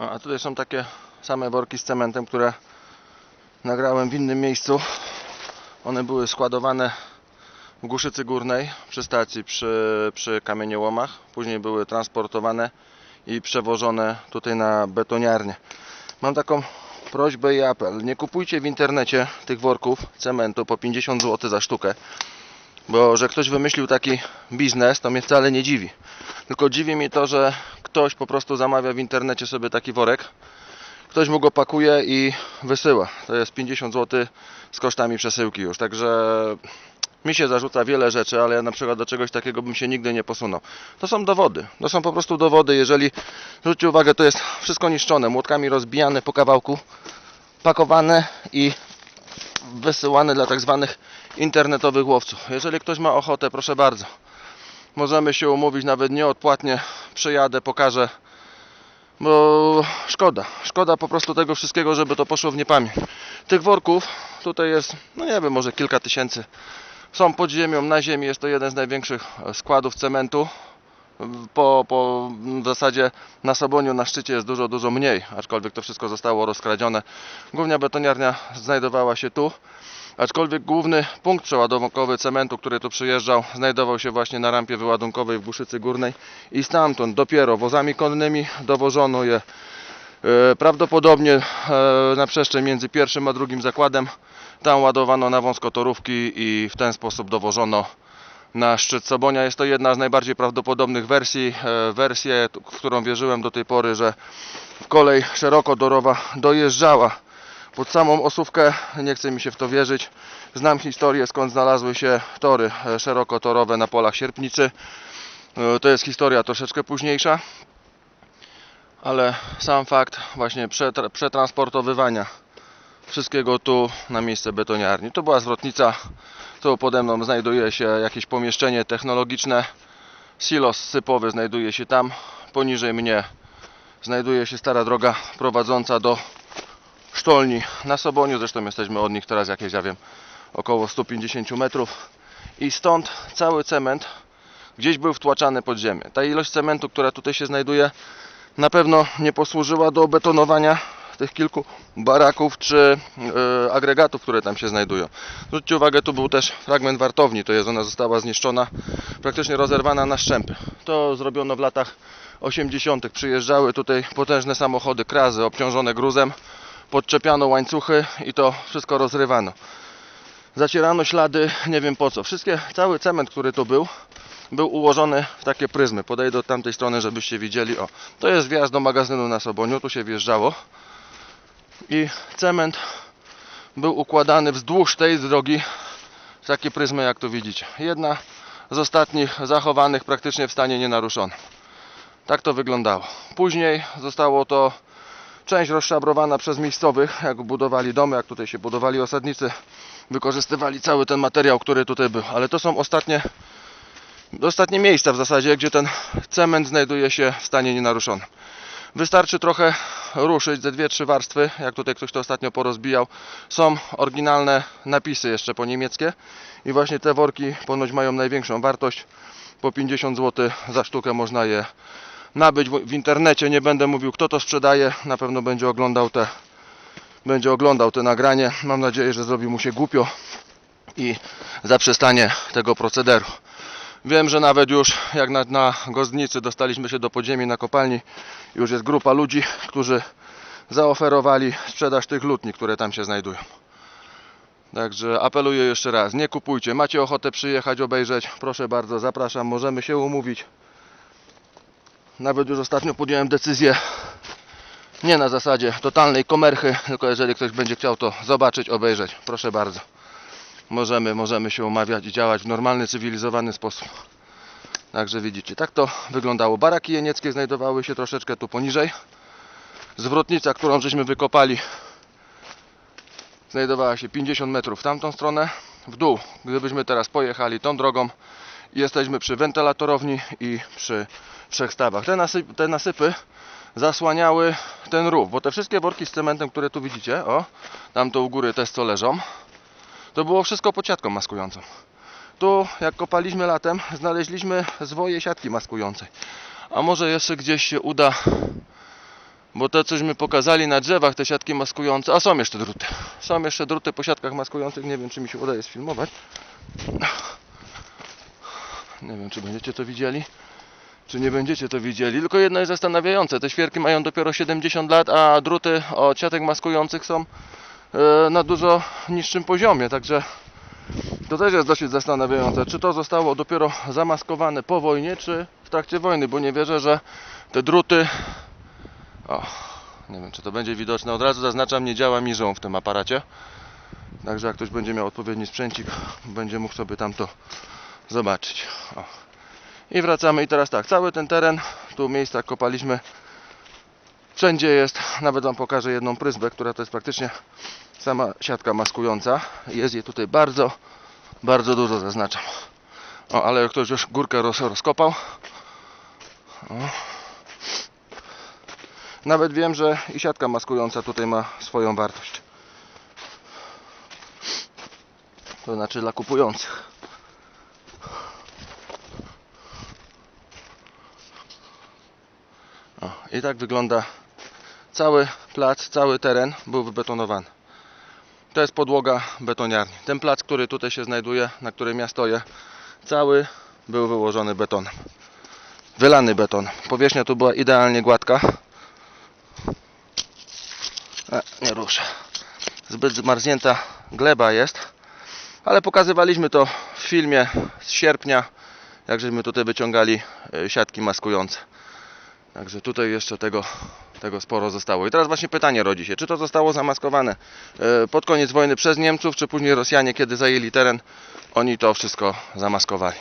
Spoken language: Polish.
A tutaj są takie same worki z cementem, które nagrałem w innym miejscu. One były składowane w Głuszycy Górnej przy stacji przy, przy kamieniołomach. Później były transportowane i przewożone tutaj na betoniarnię. Mam taką prośbę i apel. Nie kupujcie w internecie tych worków cementu po 50 zł za sztukę. Bo że ktoś wymyślił taki biznes, to mnie wcale nie dziwi. Tylko dziwi mi to, że ktoś po prostu zamawia w internecie sobie taki worek. Ktoś mu go pakuje i wysyła. To jest 50 zł z kosztami przesyłki już. Także mi się zarzuca wiele rzeczy, ale ja na przykład do czegoś takiego bym się nigdy nie posunął. To są dowody. To są po prostu dowody. Jeżeli zwróćcie uwagę, to jest wszystko niszczone, młotkami rozbijane po kawałku, pakowane i wysyłane dla tak zwanych internetowych łowców. Jeżeli ktoś ma ochotę, proszę bardzo. Możemy się umówić nawet nieodpłatnie. Przyjadę, pokażę. Bo szkoda, szkoda po prostu tego wszystkiego, żeby to poszło w niepamięć. Tych worków tutaj jest, no nie wiem, może kilka tysięcy. Są pod ziemią, na ziemi. Jest to jeden z największych składów cementu. Po, po w zasadzie na Soboniu na szczycie jest dużo, dużo mniej, aczkolwiek to wszystko zostało rozkradzione. Głównia betoniarnia znajdowała się tu, aczkolwiek główny punkt przeładunkowy cementu, który tu przyjeżdżał, znajdował się właśnie na rampie wyładunkowej w Buszycy Górnej i stamtąd dopiero wozami konnymi dowożono je e, prawdopodobnie e, na przestrzeń między pierwszym a drugim zakładem. Tam ładowano na wąskotorówki i w ten sposób dowożono na szczyt Sobonia. Jest to jedna z najbardziej prawdopodobnych wersji. E, Wersję, w którą wierzyłem do tej pory, że kolej szerokodorowa dojeżdżała pod samą osówkę. Nie chce mi się w to wierzyć. Znam historię, skąd znalazły się tory e, szerokotorowe na polach sierpnicy. E, To jest historia troszeczkę późniejsza, ale sam fakt właśnie przetra- przetransportowywania wszystkiego tu na miejsce betoniarni. To była zwrotnica. Tu pode mną znajduje się jakieś pomieszczenie technologiczne. Silos sypowy znajduje się tam. Poniżej mnie znajduje się stara droga prowadząca do sztolni na Soboniu. Zresztą jesteśmy od nich teraz jakieś, ja wiem, około 150 metrów. I stąd cały cement gdzieś był wtłaczany pod ziemię. Ta ilość cementu, która tutaj się znajduje, na pewno nie posłużyła do betonowania tych kilku baraków czy e, agregatów, które tam się znajdują. Zwróćcie uwagę, tu był też fragment wartowni, to jest ona została zniszczona, praktycznie rozerwana na szczępy. To zrobiono w latach 80. Przyjeżdżały tutaj potężne samochody, krazy obciążone gruzem, podczepiano łańcuchy i to wszystko rozrywano. Zacierano ślady, nie wiem po co. Wszystkie, cały cement, który tu był, był ułożony w takie pryzmy. Podejdę od tamtej strony, żebyście widzieli. O, to jest wjazd do magazynu na Soboniu, tu się wjeżdżało. I cement był układany wzdłuż tej drogi w takie pryzmy, jak tu widzicie. Jedna z ostatnich zachowanych praktycznie w stanie nienaruszonym. Tak to wyglądało. Później zostało to część rozszabrowana przez miejscowych, jak budowali domy, jak tutaj się budowali osadnicy, wykorzystywali cały ten materiał, który tutaj był. Ale to są ostatnie, ostatnie miejsca w zasadzie, gdzie ten cement znajduje się w stanie nienaruszonym. Wystarczy trochę ruszyć ze dwie, trzy warstwy, jak tutaj ktoś to ostatnio porozbijał. Są oryginalne napisy jeszcze po niemieckie i właśnie te worki ponoć mają największą wartość. Po 50 zł za sztukę można je nabyć w internecie. Nie będę mówił kto to sprzedaje, na pewno będzie oglądał te będzie oglądał to nagranie. Mam nadzieję, że zrobi mu się głupio i zaprzestanie tego procederu. Wiem, że nawet już jak na, na Gozdnicy dostaliśmy się do podziemi na kopalni, już jest grupa ludzi, którzy zaoferowali sprzedaż tych lutni, które tam się znajdują. Także apeluję jeszcze raz, nie kupujcie. Macie ochotę przyjechać, obejrzeć, proszę bardzo, zapraszam, możemy się umówić. Nawet już ostatnio podjąłem decyzję nie na zasadzie totalnej komerchy, tylko jeżeli ktoś będzie chciał to zobaczyć, obejrzeć, proszę bardzo. Możemy, możemy się umawiać i działać w normalny, cywilizowany sposób. Także widzicie, tak to wyglądało. Baraki jenieckie znajdowały się troszeczkę tu poniżej. Zwrotnica, którą żeśmy wykopali, znajdowała się 50 metrów w tamtą stronę. W dół, gdybyśmy teraz pojechali tą drogą, jesteśmy przy wentylatorowni i przy trzech stawach. Te, nasyp, te nasypy zasłaniały ten rów, bo te wszystkie worki z cementem, które tu widzicie, o, tam to u góry też co leżą, to było wszystko pod siatką maskującą. Tu, jak kopaliśmy latem, znaleźliśmy zwoje siatki maskującej. A może jeszcze gdzieś się uda Bo to cośmy pokazali na drzewach, te siatki maskujące, a są jeszcze druty. Są jeszcze druty po siatkach maskujących, nie wiem czy mi się udaje sfilmować. Nie wiem czy będziecie to widzieli, czy nie będziecie to widzieli. Tylko jedno jest zastanawiające, te świerki mają dopiero 70 lat, a druty od siatek maskujących są e, na dużo niższym poziomie, także to też jest dosyć zastanawiające, czy to zostało dopiero zamaskowane po wojnie, czy w trakcie wojny, bo nie wierzę, że te druty... O, nie wiem, czy to będzie widoczne. Od razu zaznaczam, nie działa mi żołm w tym aparacie. Także jak ktoś będzie miał odpowiedni sprzęcik, będzie mógł sobie tam to zobaczyć. O. I wracamy i teraz tak, cały ten teren, tu miejsca kopaliśmy, wszędzie jest, nawet Wam pokażę jedną pryzbę, która to jest praktycznie sama siatka maskująca. Jest jej tutaj bardzo, bardzo dużo zaznaczam. O, ale jak ktoś już górkę roz, rozkopał. O. Nawet wiem, że i siatka maskująca tutaj ma swoją wartość. To znaczy dla kupujących. I tak wygląda cały plac, cały teren był wybetonowany. To jest podłoga betoniarni. Ten plac, który tutaj się znajduje, na którym ja stoję, cały był wyłożony betonem. Wylany betonem. Powierzchnia tu była idealnie gładka. E, nie ruszę. Zbyt zmarznięta gleba jest. Ale pokazywaliśmy to w filmie z sierpnia, jak żeśmy tutaj wyciągali e, siatki maskujące. Także tutaj jeszcze tego, tego sporo zostało. I teraz właśnie pytanie rodzi się, czy to zostało zamaskowane e, pod koniec wojny przez Niemców, czy później Rosjanie, kiedy zajęli teren, oni to wszystko zamaskowali.